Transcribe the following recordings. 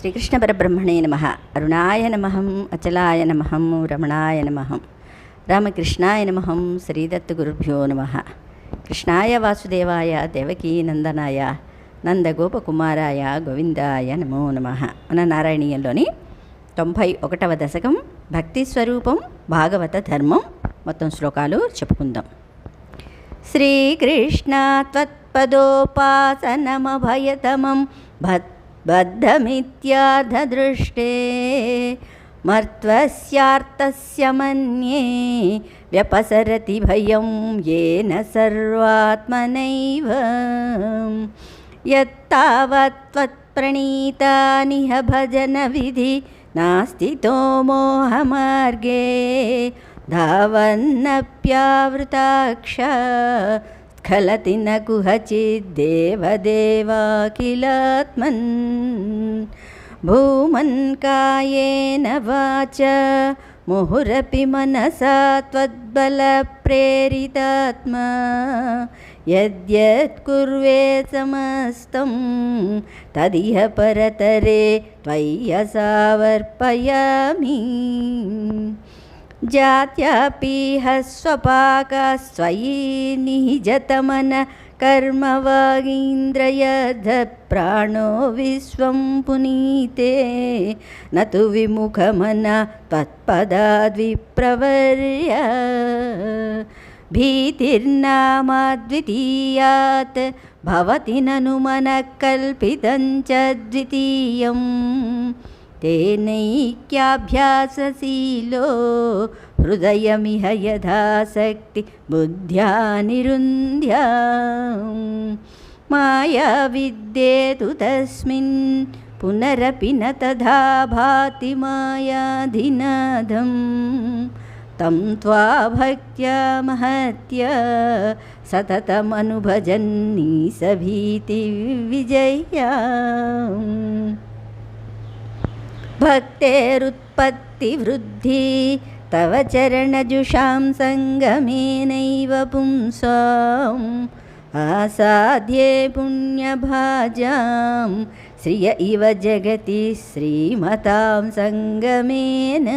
శ్రీకృష్ణ పరబ్రహ్మణే నమ. అరుణాయ నమహం అచలాయ నమహం రమణాయ నమహం రామకృష్ణాయ నమహం శ్రీదత్త గురుభ్యో నమ. కృష్ణాయ వాసుదేవాయ దేవకీ నందనాయ నందగోపకుమారాయ గోవిందాయ నమో నమ. మన నారాయణీయంలోని తొంభై ఒకటవ దశకం భక్తి స్వరూపం భాగవత ధర్మం మొత్తం శ్లోకాలు చెప్పుకుందాం. శ్రీకృష్ణ త్వత్పదోపాసనమభయతమం భత్ बद्धमित्याधदृष्टे मर्त्वस्यार्थस्य मन्ये व्यपसरति भयं येन सर्वात्मनैव। यत्तावत्त्वत्प्रणीतानिह भजनविधि नास्तितो मोहमार्गे धावन्नप्यावृताक्ष स्खलति न कुहचिद्देवदेवा किलात्मन् भूमन् कायेन वाच मुहुरपि मनसा त्वद्बलप्रेरितात्मा यद्यत् कुर्वे समस्तं तदिह परतरे त्वय्यसावर्पयामि जात्यापीह स्वपाकास्त्वयि निजतमन कर्मवागीन्द्रयधप्राणो विश्वं पुनीते। न तु विमुखमन त्वत्पदाद्विप्रवर्य भीतिर्नामाद्वितीयात् भवति ननु मनः कल्पितं च द्वितीयम् तेनैक्याभ्यासशीलो हृदयमिह यथाशक्ति बुद्ध्या निरुन्ध्या मायाविद्येतु तस्मिन्, पुनरपि न तथा भाति मायाधिनादं तं त्वा भक्त्या महत्या सततमनुभजन्नी భక్తేరుత్పత్తి వృద్ధి. తవ చరణజుషాం సంగమేనైవ పుంసాం. ఆసాధ్యే పుణ్యభాజాం. శ్రియ ఇవ జగతి శ్రీమతాం సంగమేన.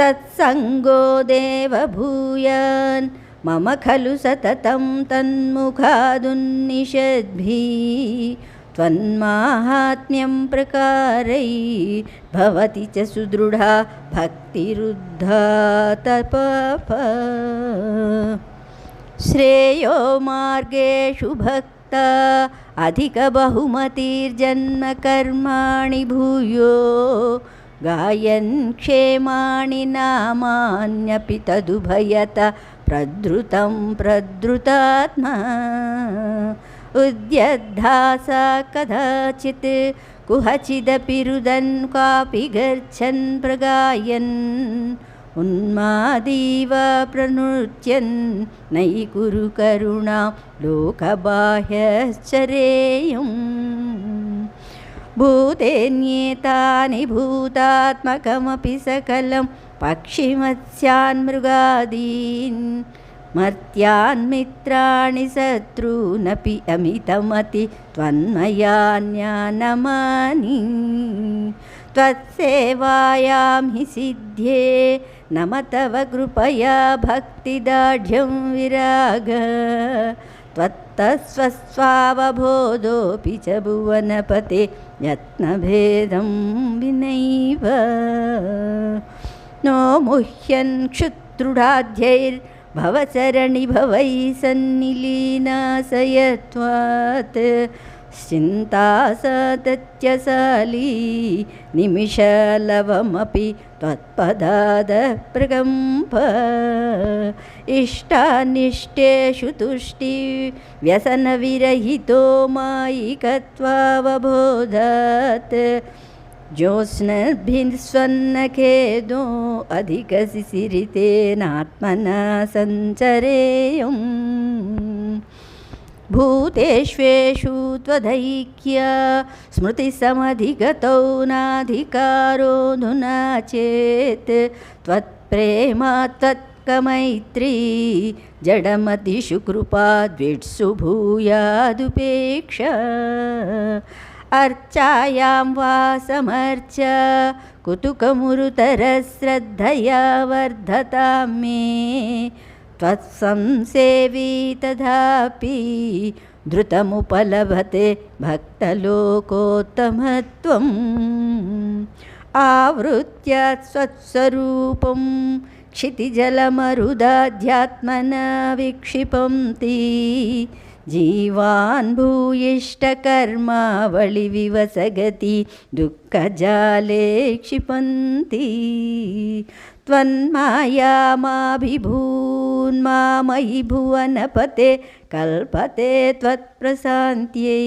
తత్సంగో దేవభూయాన్. మమ ఖలు సతతం తన్ముఖాదున్నిషద్భీ. त्वन्माहात्म्यं प्रकारै भवति च सुदृढा भक्तिरुद्धा तपप श्रेयो मार्गेषु भक्ता अधिकबहुमतिर्जन्मकर्माणि भूयो, गायन् क्षेमाणि नामान्यपि तदुभयत प्रधृतं प्रधृतात्मा उद्यद्धासा कदाचित् कुहचिदपि रुदन् कापि गच्छन् प्रगायन्। उन्मादीव प्रनृत्यन् नयि कुरु करुणां लोकबाह्यश्चरेयम्। भूतेन्येतानि भूतात्मकमपि सकलं पक्षिमत्स्यान्मृगादीन् मर्त्यान् मित्राणि शत्रूनपि अमितमति त्वन्मयान्यानमानि त्वत्सेवायां हि सिद्ध्ये नम तव कृपया भक्तिदाढ्यं विराग त्वत्तस्वस्वावबोधोऽपि च भुवनपते यत्नभेदं विनैव नो मुह्यन् क्षुत्रुढाध्यैर् भवचरणि भवै सन्निलीनाशयत्वात् चिन्ता सत्यशाली निमिषलवमपि त्वत्पदादः प्रकम्प इष्टानिष्टेषु तुष्टि व्यसनविरहितो मायिकत्वावबोधात् ज्योत्स्नभिस्वन्नखेदो अधिकशिशिरितेनात्मना सञ्चरेयम् भूतेष्वेषु त्वदैक्य स्मृतिसमधिगतौ नाधिकारोऽधुना चेत् त्वत्प्रेमा त्वत्कमैत्री जडमतिषु कृपा द्विट्सु भूयादुपेक्षा अर्चायां वा समर्च कुतुकमुरुतरश्रद्धया वर्धतां मे त्वत्संसेवी तथापि धृतमुपलभते भक्तलोकोत्तमत्वम्। आवृत्य स्वत्स्वरूपं क्षितिजलमरुदाध्यात्मना विक्षिपन्ति जीवान् भूयिष्ठकर्मावळिविवसगति दुःखजाले क्षिपन्ति त्वन्मायामाभिभून्मामयि भुवनपते कल्पते त्वत्प्रशान्त्यै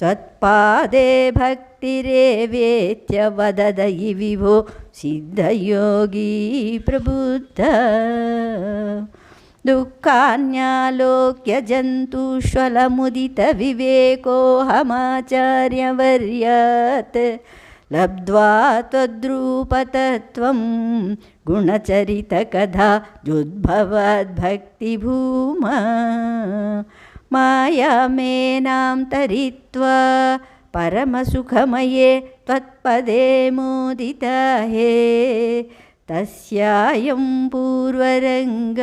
त्वत्पादे भक्तिरेवेत्य वददयि विभो सिद्धयोगी प्रबुद्ध दुःखान्यालोक्य जन्तुष्वलमुदितविवेकोऽहमाचार्यवर्यात् लब्ध्वा त्वद्रूपतत्त्वं गुणचरितकथा जुद्भवद्भक्तिभूमा। मायामेनां तरित्वा परमसुखमये त्वत्पदे मोदिता हे। तस्यायं पूर्वरङ्ग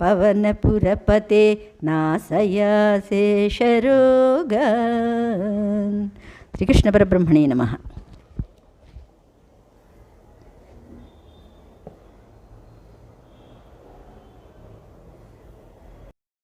पवनपुरपते नासया शेषरोग श्रीकृष्णपरब्रह्मणे नमः